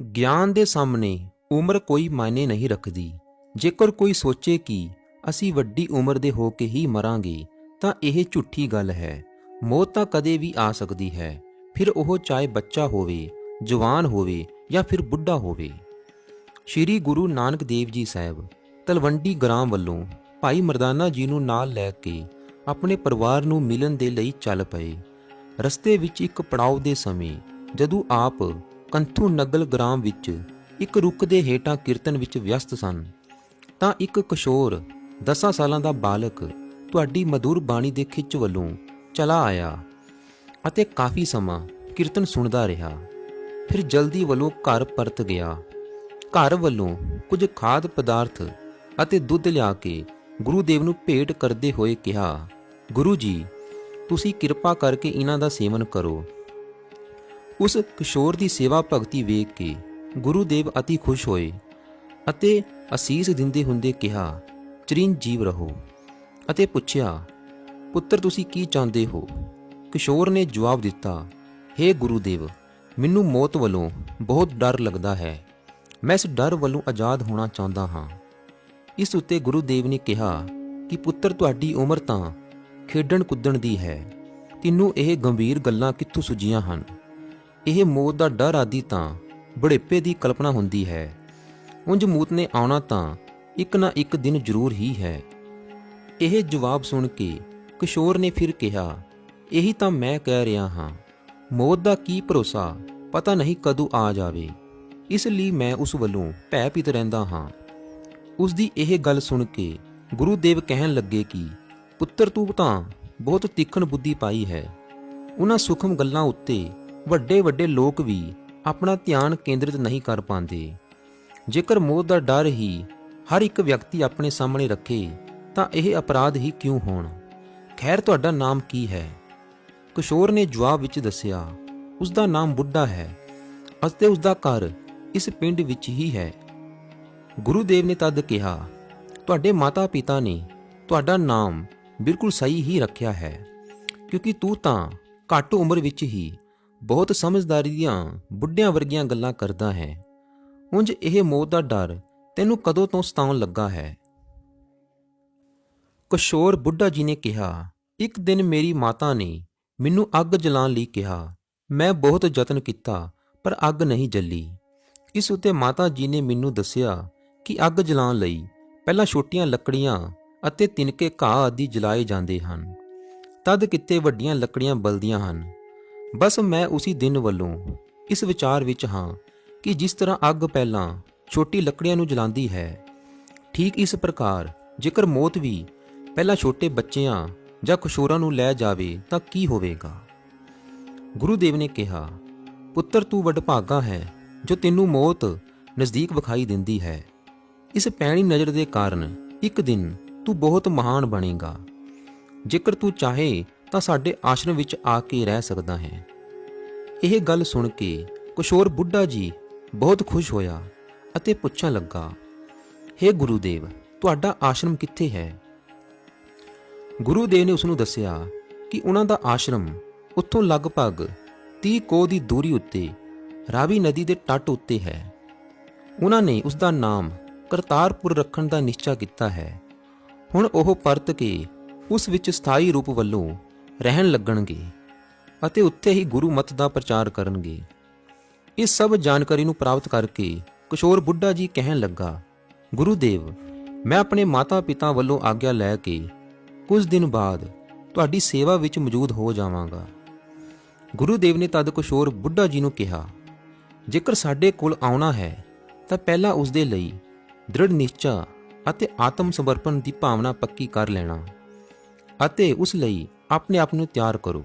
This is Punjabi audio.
ਗਿਆਨ ਦੇ ਸਾਹਮਣੇ ਉਮਰ ਕੋਈ ਮਾਇਨੇ ਨਹੀਂ ਰੱਖਦੀ। ਜੇਕਰ ਕੋਈ ਸੋਚੇ ਕਿ ਅਸੀਂ ਵੱਡੀ ਉਮਰ ਦੇ ਹੋ ਕੇ ਹੀ ਮਰਾਂਗੇ, ਤਾਂ ਇਹ ਝੂਠੀ ਗੱਲ ਹੈ। ਮੌਤ ਤਾਂ ਕਦੇ ਵੀ ਆ ਸਕਦੀ ਹੈ। ਫਿਰ ਉਹ ਚਾਹੇ ਬੱਚਾ ਹੋਵੇ, ਜਵਾਨ ਹੋਵੇ ਜਾਂ ਫਿਰ ਬੁੱਢਾ ਹੋਵੇ। ਸ਼੍ਰੀ ਗੁਰੂ ਨਾਨਕ ਦੇਵ ਜੀ ਸਾਹਿਬ ਤਲਵੰਡੀ ਗ੍ਰਾਮ ਵੱਲੋਂ ਭਾਈ ਮਰਦਾਨਾ ਜੀ ਨੂੰ ਨਾਲ ਲੈ ਕੇ ਆਪਣੇ ਪਰਿਵਾਰ ਨੂੰ ਮਿਲਣ ਦੇ ਲਈ ਚੱਲ ਪਏ। ਰਸਤੇ ਵਿੱਚ ਇੱਕ ਪੜਾਅ ਦੇ ਸਮੇਂ ਜਦੋਂ ਆਪ ਕੰਥੂ ਨਗਲ ਗ੍ਰਾਮ ਵਿੱਚ ਇੱਕ ਰੁੱਖ ਦੇ ਹੇਠਾਂ ਕੀਰਤਨ ਵਿੱਚ ਵਿਅਸਤ ਸਨ। ਤਾਂ ਇੱਕ ਕਿਸ਼ੋਰ 10 ਸਾਲਾਂ ਦਾ ਬਾਲਕ ਤੁਹਾਡੀ ਮధుਰ ਬਾਣੀ ਦੇ ਖਿੱਚ ਵੱਲੋਂ ਚਲਾ ਆਇਆ ਅਤੇ ਕਾਫੀ ਸਮਾਂ ਕੀਰਤਨ ਸੁਣਦਾ ਰਿਹਾ। ਫਿਰ ਜਲਦੀ ਵੱਲੋਂ ਘਰ ਪਰਤ ਗਿਆ। ਘਰ ਵੱਲੋਂ ਕੁਝ ਖਾਦ ਪਦਾਰਥ ਅਤੇ ਦੁੱਧ ਲਿਆ ਕੇ ਗੁਰੂ ਦੇਵ ਨੂੰ ਭੇਟ ਕਰਦੇ ਹੋਏ ਕਿਹਾ, ਗੁਰੂ ਜੀ, ਤੁਸੀਂ ਕਿਰਪਾ ਕਰਕੇ ਇਹਨਾਂ ਦਾ ਸੇਵਨ ਕਰੋ। ਉਸ ਕਿਸ਼ੋਰ ਦੀ ਸੇਵਾ ਭਗਤੀ ਵੇਖ ਕੇ ਗੁਰੂ ਦੇਵ ਅਤੀ ਖੁਸ਼ ਹੋਏ ਅਤੇ ਅਸੀਸ ਦਿੰਦੇ ਹੁੰਦੇ ਕਿਹਾ, ਚਿਰੰਜੀਵ ਰਹੋ। ਅਤੇ ਪੁੱਛਿਆ, ਪੁੱਤਰ, ਤੁਸੀਂ ਕੀ ਚਾਹੁੰਦੇ ਹੋ? ਕਿਸ਼ੋਰ ਨੇ ਜਵਾਬ ਦਿੱਤਾ हे ਗੁਰੂ ਦੇਵ ਮੈਨੂੰ ਮੌਤ ਵੱਲੋਂ ਬਹੁਤ ਡਰ ਲੱਗਦਾ ਹੈ। ਮੈਂ ਇਸ ਡਰ ਵੱਲੋਂ ਆਜ਼ਾਦ ਹੋਣਾ ਚਾਹੁੰਦਾ ਹਾਂ। ਇਸ ਉੱਤੇ ਗੁਰੂ ਦੇਵ ਨੇ ਕਿਹਾ, ਕਿ ਪੁੱਤਰ, ਤੁਹਾਡੀ ਉਮਰ ਤਾਂ ਖੇਡਣ ਕੁੱਦਣ ਦੀ ਹੈ। ਤੈਨੂੰ ਇਹ ਗੰਭੀਰ ਗੱਲਾਂ ਕਿੱਥੋਂ ਸੁਝੀਆਂ ਹਨ? ਇਹ ਮੌਤ ਦਾ ਡਰ ਆਦੀ ਤਾਂ ਬੁਢੇਪੇ ਦੀ ਕਲਪਨਾ ਹੁੰਦੀ ਹੈ। ਉਂਝ ਮੌਤ ਨੇ ਆਉਣਾ ਤਾਂ ਇੱਕ ਨਾ ਇੱਕ ਦਿਨ ਜ਼ਰੂਰ ਹੀ ਹੈ। ਇਹ ਜਵਾਬ ਸੁਣ ਕੇ ਕਿਸ਼ੋਰ ਨੇ ਫਿਰ ਕਿਹਾ, ਇਹੀ ਤਾਂ ਮੈਂ ਕਹਿ ਰਿਹਾ ਹਾਂ, ਮੌਤ ਦਾ ਕੀ ਭਰੋਸਾ? ਪਤਾ ਨਹੀਂ ਕਦੋਂ ਆ ਜਾਵੇ। ਇਸ ਲਈ ਮੈਂ ਉਸ ਵੱਲੋਂ ਭੈ ਭੀਤ ਰਹਿੰਦਾ ਹਾਂ। ਉਸ ਦੀ ਇਹ ਗੱਲ ਸੁਣ ਕੇ ਗੁਰੂ ਦੇਵ ਕਹਿਣ ਲੱਗੇ ਕਿ, ਪੁੱਤਰ ਤੂੰ ਤਾਂ ਬਹੁਤ ਤੀਖਣ ਬੁੱਧੀ ਪਾਈ ਹੈ। ਉਹਨਾਂ ਸੁਖਮ ਗੱਲਾਂ ਉੱਤੇ ਵੱਡੇ ਵੱਡੇ ਲੋਕ ਵੀ ਆਪਣਾ ਧਿਆਨ ਕੇਂਦਰਿਤ ਨਹੀਂ ਕਰ ਪਾਉਂਦੇ। ਜੇਕਰ ਮੌਤ ਦਾ ਡਰ ਹੀ ਹਰ ਇੱਕ ਵਿਅਕਤੀ ਆਪਣੇ ਸਾਹਮਣੇ ਰੱਖੇ, ਤਾਂ ਇਹ ਅਪਰਾਧ ਹੀ ਕਿਉਂ ਹੋਣ? ਖੈਰ, ਤੁਹਾਡਾ ਨਾਮ ਕੀ ਹੈ? ਕਿਸ਼ੋਰ ਨੇ ਜਵਾਬ ਵਿੱਚ ਦੱਸਿਆ ਉਸ ਦਾ ਨਾਮ ਬੁੱਢਾ ਹੈ ਅਤੇ ਉਸ ਦਾ ਘਰ ਇਸ ਪਿੰਡ ਵਿੱਚ ਹੀ ਹੈ। ਗੁਰੂ ਦੇਵ ਨੇ ਤਦ ਕਿਹਾ, ਤੁਹਾਡੇ ਮਾਤਾ-ਪਿਤਾ ਨੇ ਤੁਹਾਡਾ ਨਾਮ ਬਿਲਕੁਲ ਸਹੀ ਹੀ ਰੱਖਿਆ ਹੈ, ਕਿਉਂਕਿ ਤੂੰ ਤਾਂ ਘੱਟ ਉਮਰ ਵਿੱਚ ਹੀ ਬਹੁਤ ਸਮਝਦਾਰੀ ਦੀਆਂ ਬੁੱਢਿਆਂ ਵਰਗੀਆਂ ਗੱਲਾਂ ਕਰਦਾ ਹੈ। ਉਂਝ ਇਹ ਮੌਤ ਦਾ ਡਰ ਤੈਨੂੰ ਕਦੋਂ ਤੋਂ ਸਤਾਉਣ ਲੱਗਾ ਹੈ? ਕਿਸ਼ੋਰ ਬੁੱਢਾ ਜੀ ਨੇ ਕਿਹਾ, ਇੱਕ ਦਿਨ ਮੇਰੀ ਮਾਤਾ ਨੇ ਮੈਨੂੰ ਅੱਗ ਜਲਾਉਣ ਲਈ ਕਿਹਾ। ਮੈਂ ਬਹੁਤ ਯਤਨ ਕੀਤਾ, ਪਰ ਅੱਗ ਨਹੀਂ ਜਲੀ। ਇਸ ਉੱਤੇ ਮਾਤਾ ਜੀ ਨੇ ਮੈਨੂੰ ਦੱਸਿਆ ਕਿ ਅੱਗ ਜਲਾਉਣ ਲਈ ਪਹਿਲਾਂ ਛੋਟੀਆਂ ਲੱਕੜੀਆਂ ਅਤੇ ਤਿਨਕੇ ਘਾਹ ਆਦਿ ਜਲਾਏ ਜਾਂਦੇ ਹਨ। ਤਦ ਕਿਤੇ ਵੱਡੀਆਂ ਲੱਕੜੀਆਂ ਬਲਦੀਆਂ ਹਨ। ਬਸ ਮੈਂ ਉਸੇ ਦਿਨ ਵੱਲੋਂ ਇਸ ਵਿਚਾਰ ਵਿੱਚ ਹਾਂ ਕਿ ਜਿਸ ਤਰ੍ਹਾਂ ਅੱਗ ਪਹਿਲਾਂ ਛੋਟੀ ਲੱਕੜੀਆਂ ਨੂੰ ਜਲਾਉਂਦੀ ਹੈ, ਠੀਕ ਇਸ ਪ੍ਰਕਾਰ ਜੇਕਰ ਮੌਤ ਵੀ ਪਹਿਲਾਂ ਛੋਟੇ ਬੱਚਿਆਂ ਜਾਂ ਕਿਸ਼ੋਰਾਂ ਨੂੰ ਲੈ ਜਾਵੇ ਤਾਂ ਕੀ ਹੋਵੇਗਾ? ਗੁਰੂ ਦੇਵ ਨੇ ਕਿਹਾ, ਪੁੱਤਰ, ਤੂੰ ਵਡਭਾਗਾ ਹੈ ਜੋ ਤੈਨੂੰ ਮੌਤ ਨਜ਼ਦੀਕ ਵਿਖਾਈ ਦਿੰਦੀ ਹੈ। ਇਸ ਪੈਣੀ ਨਜ਼ਰ ਦੇ ਕਾਰਨ ਇੱਕ ਦਿਨ ਤੂੰ ਬਹੁਤ ਮਹਾਨ ਬਣੇਗਾ। ਜੇਕਰ ਤੂੰ ਚਾਹੇ ਤਾਂ ਸਾਡੇ ਆਸ਼ਰਮ ਵਿੱਚ ਆ ਕੇ ਰਹਿ ਸਕਦਾ ਹੈ। ਇਹ ਗੱਲ ਸੁਣ ਕੇ ਕਿਸ਼ੋਰ ਬੁੱਢਾ ਜੀ ਬਹੁਤ ਖੁਸ਼ ਹੋਇਆ ਅਤੇ ਪੁੱਛਣ ਲੱਗਾ हे ਗੁਰੂਦੇਵ, ਤੁਹਾਡਾ ਆਸ਼ਰਮ ਕਿੱਥੇ ਹੈ? ਗੁਰੂ ਦੇਵ ਨੇ ਉਸ ਨੂੰ ਦੱਸਿਆ ਕਿ ਉਹਨਾਂ ਦਾ ਆਸ਼ਰਮ ਉੱਥੋਂ ਲਗਭਗ 30 ਕੋ ਦੀ ਦੂਰੀ ਉੱਤੇ ਰਾਵੀ ਨਦੀ ਦੇ ਟੱਟ ਉੱਤੇ ਹੈ। ਉਹਨਾਂ ਨੇ ਉਸ ਦਾ ਨਾਮ ਕਰਤਾਰਪੁਰ ਰੱਖਣ ਦਾ ਨਿਸ਼ਚਾ ਕੀਤਾ ਹੈ। ਹੁਣ ਉਹ ਪਰਤ ਕੇ ਉਸ ਵਿੱਚ ਸਥਾਈ ਰੂਪ ਵੱਲੋਂ ਰਹਿਣ ਲੱਗਣਗੇ ਅਤੇ ਉੱਥੇ ਹੀ ਗੁਰੂ ਮਤ ਦਾ ਪ੍ਰਚਾਰ ਕਰਨਗੇ। ਇਸ ਸਭ ਜਾਣਕਾਰੀ ਨੂੰ ਪ੍ਰਾਪਤ ਕਰਕੇ ਕਿਸ਼ੋਰ ਬੁੱਢਾ ਜੀ ਕਹਿਣ ਲੱਗਾ ਗੁਰੂ ਦੇਵ ਮੈਂ ਆਪਣੇ ਮਾਤਾ-ਪਿਤਾ ਵੱਲੋਂ ਆਗਿਆ ਲੈ ਕੇ ਕੁਝ ਦਿਨ ਬਾਅਦ ਤੁਹਾਡੀ ਸੇਵਾ ਵਿੱਚ ਮੌਜੂਦ ਹੋ ਜਾਵਾਂਗਾ। ਗੁਰੂ ਦੇਵ ਨੇ ਤਦ ਕਿਸ਼ੋਰ ਬੁੱਢਾ ਜੀ ਨੂੰ ਕਿਹਾ, ਜੇਕਰ ਸਾਡੇ ਕੋਲ ਆਉਣਾ ਹੈ, ਤਾਂ ਪਹਿਲਾਂ ਉਸ ਦੇ ਲਈ ਦ੍ਰਿੜ ਨਿਸ਼ਚਾ ਅਤੇ ਆਤਮ ਸਮਰਪਣ ਦੀ ਭਾਵਨਾ ਪੱਕੀ ਕਰ ਲੈਣਾ ਅਤੇ ਉਸ ਲਈ ਆਪਣੇ ਆਪ ਨੂੰ ਤਿਆਰ ਕਰੋ।